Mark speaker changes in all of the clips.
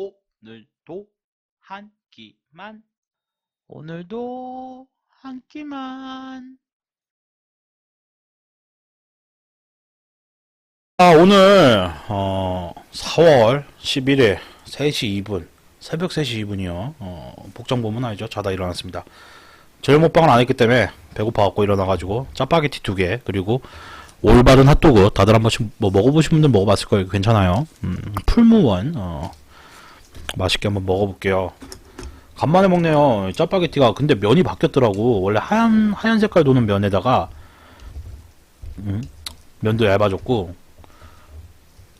Speaker 1: 오늘도 한 끼만. 오늘도 한 끼만. 아 오늘 어 4월 11일 3시 2분 새벽 3시 2분이요. 어 복장 보면 알죠? 자다 일어났습니다. 저녁 먹방을 안 했기 때문에 배고파갖고 일어나가지고 짜파게티 두 개 그리고 올바른 핫도그 다들 한 번씩 뭐 먹어보신 분들 먹어봤을 거예요. 괜찮아요. 음, 풀무원 어 맛있게 한번 먹어볼게요. 간만에 먹네요. 짜파게티가 근데 면이 바뀌었더라고. 원래 하얀 하얀 색깔 도는 면에다가 음, 면도 얇아졌고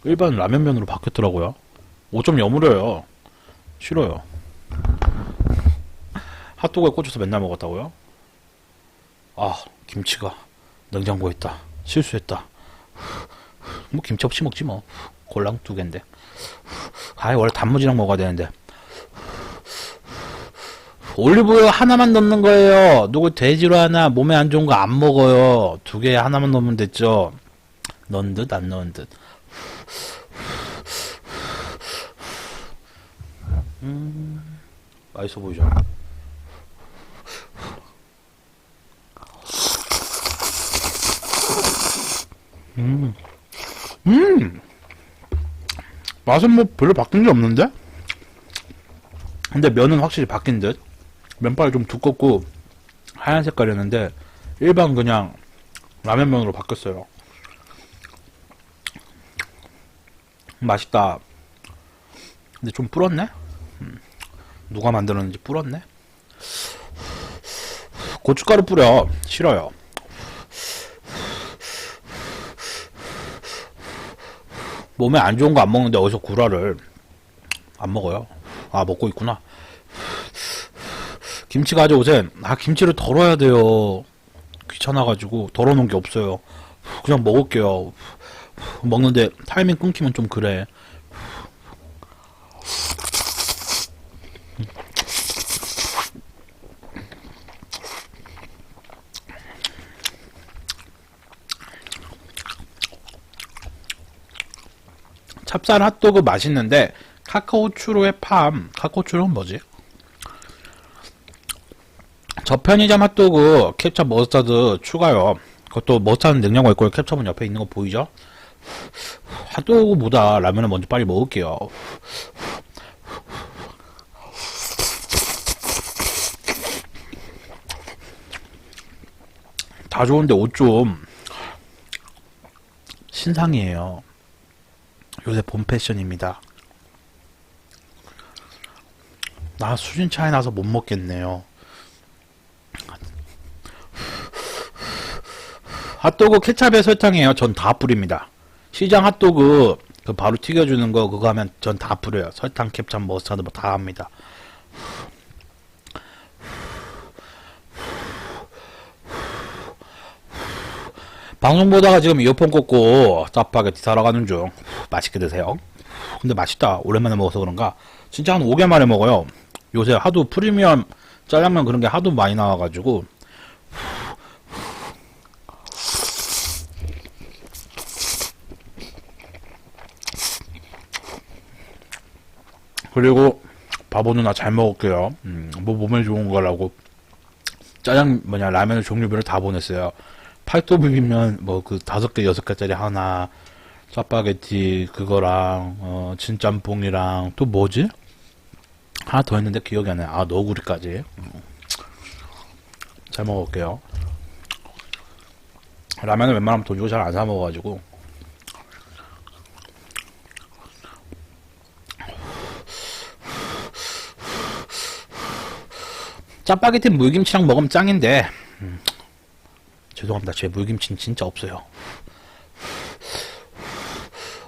Speaker 1: 일반 라면 면으로 바뀌었더라고요. 5점 여무려요. 싫어요. 핫도그에 꽂혀서 맨날 먹었다고요? 아 김치가 냉장고에 있다. 실수했다. 뭐 김치 없이 먹지 뭐. 골랑 두 개인데. 아 원래 단무지랑 먹어야 되는데. 올리브유 하나만 넣는 거예요. 누구 돼지로 하나 몸에 안 좋은 거 안 먹어요. 두 개 하나만 넣으면 됐죠? 넣은 듯 안 넣은 듯. 음, 맛있어 보이죠? 음, 음. 맛은 뭐 별로 바뀐 게 없는데? 근데 면은 확실히 바뀐 듯. 면발이 좀 두껍고 하얀 색깔이었는데 일반 그냥 라면면으로 바뀌었어요. 맛있다. 근데 좀 불었네? 음, 누가 만들었는지 불었네? 고춧가루 뿌려. 싫어요. 몸에 안 좋은 거 안 먹는데 어디서 구라를 안 먹어요. 아 먹고 있구나. 김치 가져오세요. 아 김치를 덜어야 돼요. 귀찮아가지고 덜어놓은 게 없어요. 그냥 먹을게요. 먹는데 타이밍 끊기면 좀 그래. 찹쌀 핫도그 맛있는데 카카오 추로의 팜 카카오 추로는 뭐지? 저 편의점 핫도그 캡처 머스타드 추가요 그것도 머스타드 냉장고에 있고 캡처는 옆에 있는 거 보이죠? 핫도그보다 라면을 먼저 빨리 먹을게요 다 좋은데 옷 좀 신상이에요 요새 봄 패션입니다. 나 수준 차이 나서 못 먹겠네요. 핫도그 케찹에 설탕이에요. 전 다 뿌립니다. 시장 핫도그 그 바로 튀겨주는 거 그거 하면 전 다 뿌려요. 설탕, 케찹, 머스타드 뭐 다 합니다. 방송 보다가 지금 이어폰 꽂고 짜파게티 사러 가는 중. 맛있게 드세요. 근데 맛있다. 오랜만에 먹어서 그런가. 진짜 한 5개 만에 먹어요. 요새 하도 프리미엄 짜장면 그런 게 하도 많이 나와가지고. 그리고 바보 누나 잘 먹을게요. 음, 뭐 몸에 좋은 거라고 짜장 뭐냐 라면을 종류별로 다 보냈어요. 팔도 비빔면 뭐 그 다섯 개 여섯 개짜리 하나 짜파게티 그거랑 어 진짬뽕이랑 또 뭐지? 하나 더 했는데 기억이 안 나요. 아 너구리까지. 음. 잘 먹을게요. 라면을 웬만하면 돈 주고 잘 안 사 먹어가지고 짜파게티 물김치랑 먹으면 짱인데 음. 죄송합니다. 제 물김치는 진짜 없어요.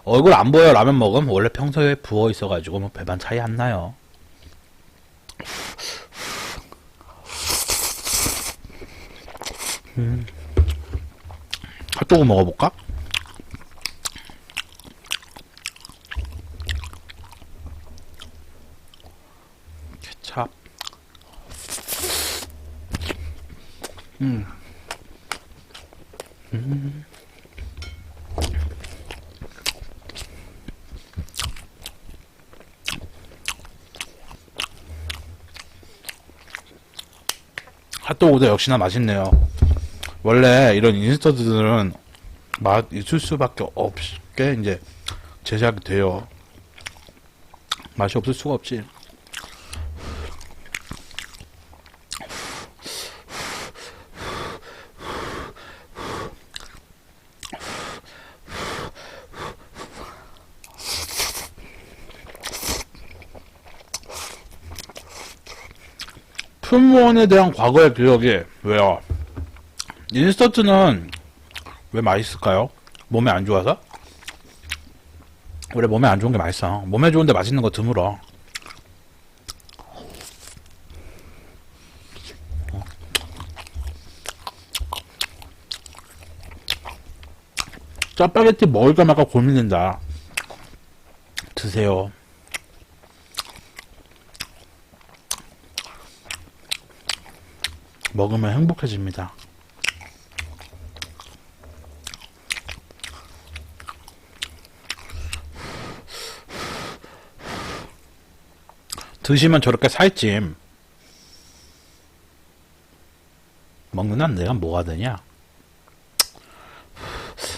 Speaker 1: 얼굴 안 보여 라면 먹으면 원래 평소에 부어 있어가지고 뭐 배반 차이 안 나요. 음. 핫도그 먹어볼까? 케찹. 음. 음. 핫도그도 역시나 맛있네요. 원래 이런 인스턴트들은 맛 있을 수밖에 없게 이제 제작이 돼요. 맛이 없을 수가 없지. 품원에 대한 과거의 기억이 왜요? 인스턴트는 왜 맛있을까요? 몸에 안 좋아서? 원래 몸에 안 좋은 게 맛있어. 몸에 좋은데 맛있는 거 드물어. 짜파게티 먹을까 말까 고민된다. 드세요. 먹으면 행복해집니다. 드시면 저렇게 살찜. 먹는 한 내가 뭐가 되냐?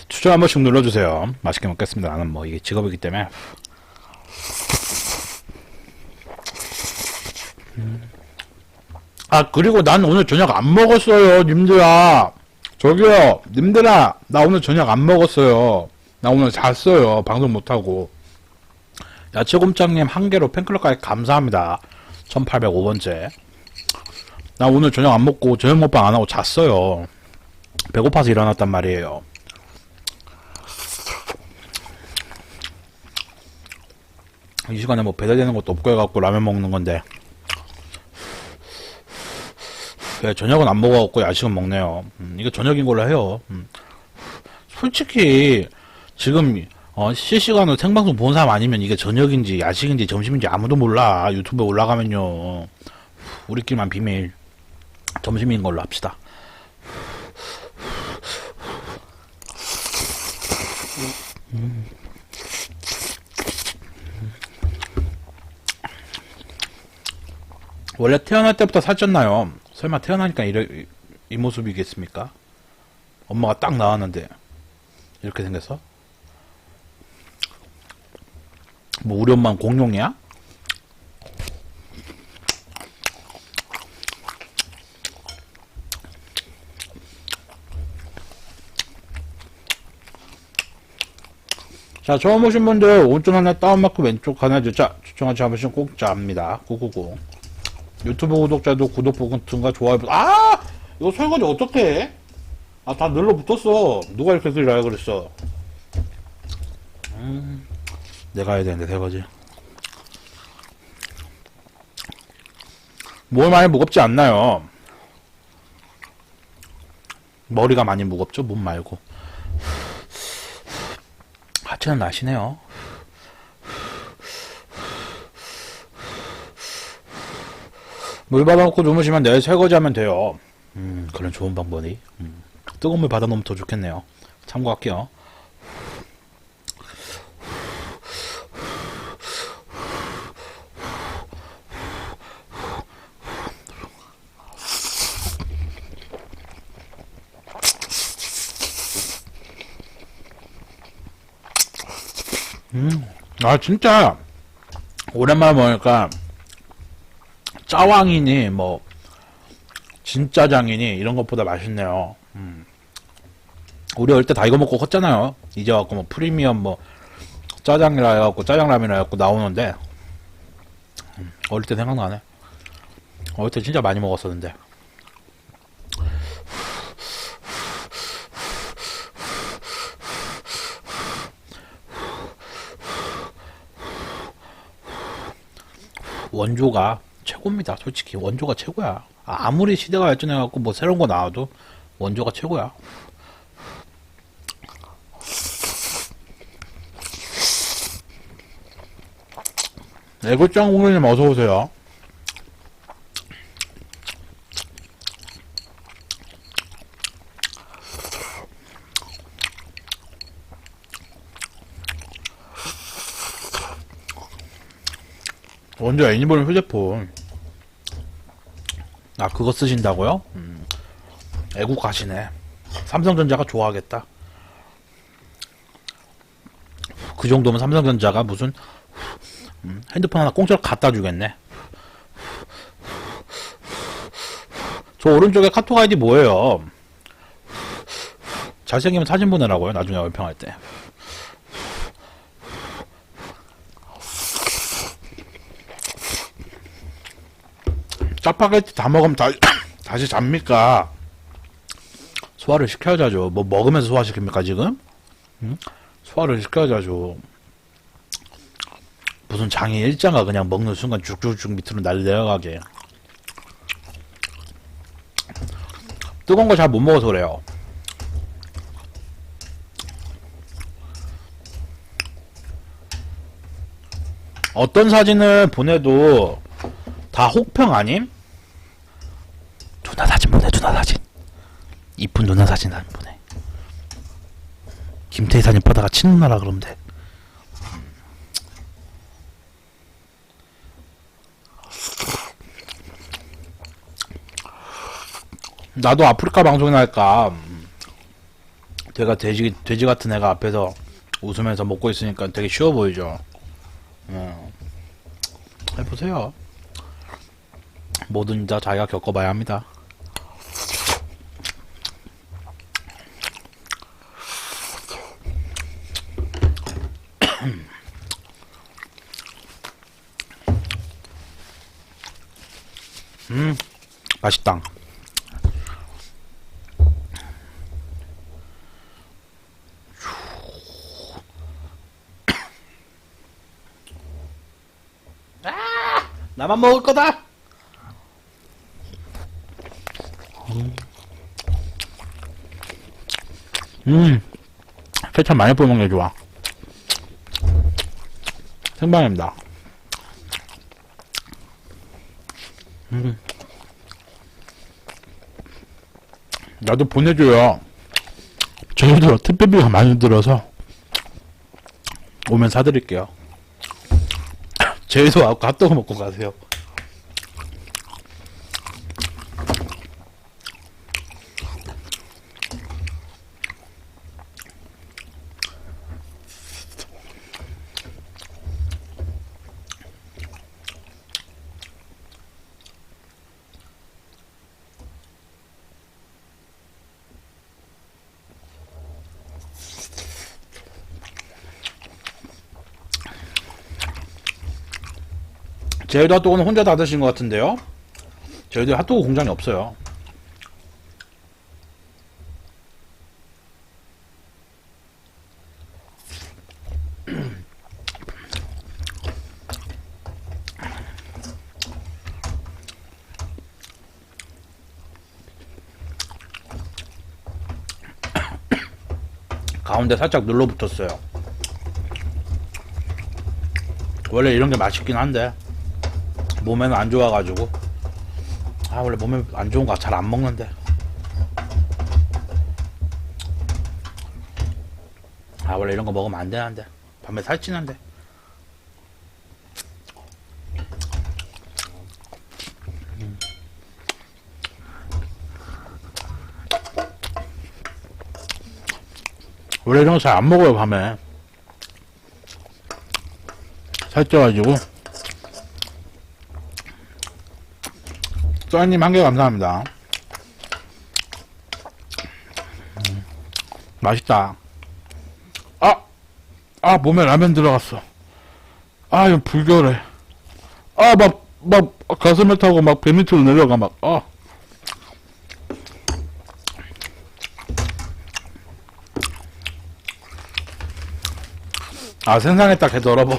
Speaker 1: 추천 한 번씩 눌러주세요. 맛있게 먹겠습니다. 나는 뭐 이게 직업이기 때문에. 음. 아 그리고 난 오늘 저녁 안 먹었어요, 님들아. 저기요, 님들아, 나 오늘 저녁 안 먹었어요. 나 오늘 잤어요. 방송 못 하고. 야채곰장님 한 개로 팬클럽까지 감사합니다. 1805번째. 나 오늘 저녁 안 먹고 저녁 먹방 안 하고 잤어요. 배고파서 일어났단 말이에요. 이 시간에 뭐 배달되는 것도 없고 해갖고 라면 먹는 건데. 네, 저녁은 안 먹어갖고 야식은 먹네요. 음, 이거 저녁인 걸로 해요. 음. 솔직히 지금 어, 실시간으로 생방송 본 사람 아니면 이게 저녁인지 야식인지 점심인지 아무도 몰라. 유튜브에 올라가면요. 우리끼리만 비밀. 점심인 걸로 합시다. 음. 원래 태어날 때부터 살쪘나요? 설마 태어나니까 이래, 이, 이 모습이겠습니까? 엄마가 딱 나왔는데 이렇게 생겼어? 뭐 우리 엄마는 공룡이야? 자, 처음 오신 분들 오른쪽 하나 다운마크 왼쪽 하나 자 추천하지 한 번씩 꼭 잡니다. 구구구. 유튜브 구독자도 구독 버튼과 좋아요. 아! 이거 설거지 어떻게 해? 아, 다 눌러 붙었어. 누가 이렇게 쓰리라 그랬어. 음, 내가 해야 되는데, 설거지. 뭘 많이 무겁지 않나요? 머리가 많이 무겁죠? 몸 말고. 하체는 나시네요. 물 받아놓고 주무시면 내일 설거지하면 돼요. 음, 그런 좋은 방법이. 음, 뜨거운 물 받아놓으면 더 좋겠네요. 참고할게요. 음, 아 진짜 오랜만에 먹으니까 짜왕이니 뭐 진짜 장이니 이런 것보다 맛있네요. 음. 우리 어릴 때 다 이거 먹고 컸잖아요. 이제 갖고 뭐 프리미엄 뭐 짜장이라 해갖고 짜장라면이라 해갖고 나오는데 음, 어릴 때 생각나네. 어릴 때 진짜 많이 먹었었는데. 원조가 최고입니다. 솔직히 원조가 최고야. 아무리 시대가 발전해갖고 뭐 새로운 거 나와도 원조가 최고야. 애고짱 공연님 어서 오세요. 원조 애니멀 휴대폰. 아, 그거 쓰신다고요? 음, 애국하시네. 삼성전자가 좋아하겠다. 그 정도면 삼성전자가 무슨 음, 핸드폰 하나 공짜로 갖다 주겠네. 저 오른쪽에 카톡 아이디 뭐예요? 잘생기면 사진 보내라고요. 나중에 얼평할 때. 짜파게티 다 먹으면 다, 다시 잡니까? 소화를 시켜야죠. 뭐 먹으면서 소화시킵니까 지금? 응? 소화를 시켜야죠. 무슨 장애 일자가 그냥 먹는 순간 쭉쭉쭉 밑으로 날려 내려가게. 뜨거운 거 잘 못 먹어서 그래요. 어떤 사진을 보내도 다 혹평 아님? 누나 사진 보내, 누나 사진. 이쁜 누나 사진 안 보내. 김태희 사진 보다가 친누나라 그러면 돼. 나도 아프리카 방송이나 할까. 제가 돼지, 돼지 같은 애가 앞에서 웃으면서 먹고 있으니까 되게 쉬워 보이죠. 어. 해보세요. 뭐든 다 자기가 겪어봐야 합니다. 음, 맛있다. 나만 먹을 거다. 음, 케찹 많이 뿌려 먹는 게 좋아. 생방입니다. 음. 나도 보내줘요. 저희도 택배비가 많이 들어서 오면 사드릴게요. 제주도 와서 핫도그 먹고 가세요. 제주도 핫도그는 혼자 다 드신 것 같은데요? 제주도에 핫도그 공장이 없어요. 가운데 살짝 눌러붙었어요. 원래 이런 게 맛있긴 한데 몸에는 안 좋아가지고. 아 원래 몸에 안 좋은 거 잘 안 먹는데. 아 원래 이런 거 먹으면 안 되는데. 밤에 살찌는데. 음. 원래 이런 거 잘 안 먹어요 밤에. 살쪄가지고 써님 한 개 감사합니다. 음, 맛있다. 아! 아, 몸에 라면 들어갔어. 아, 이거 불결해. 아, 막, 막, 가슴을 타고 막 배 밑으로 내려가, 막, 아. 아, 생상에 딱 얼어버.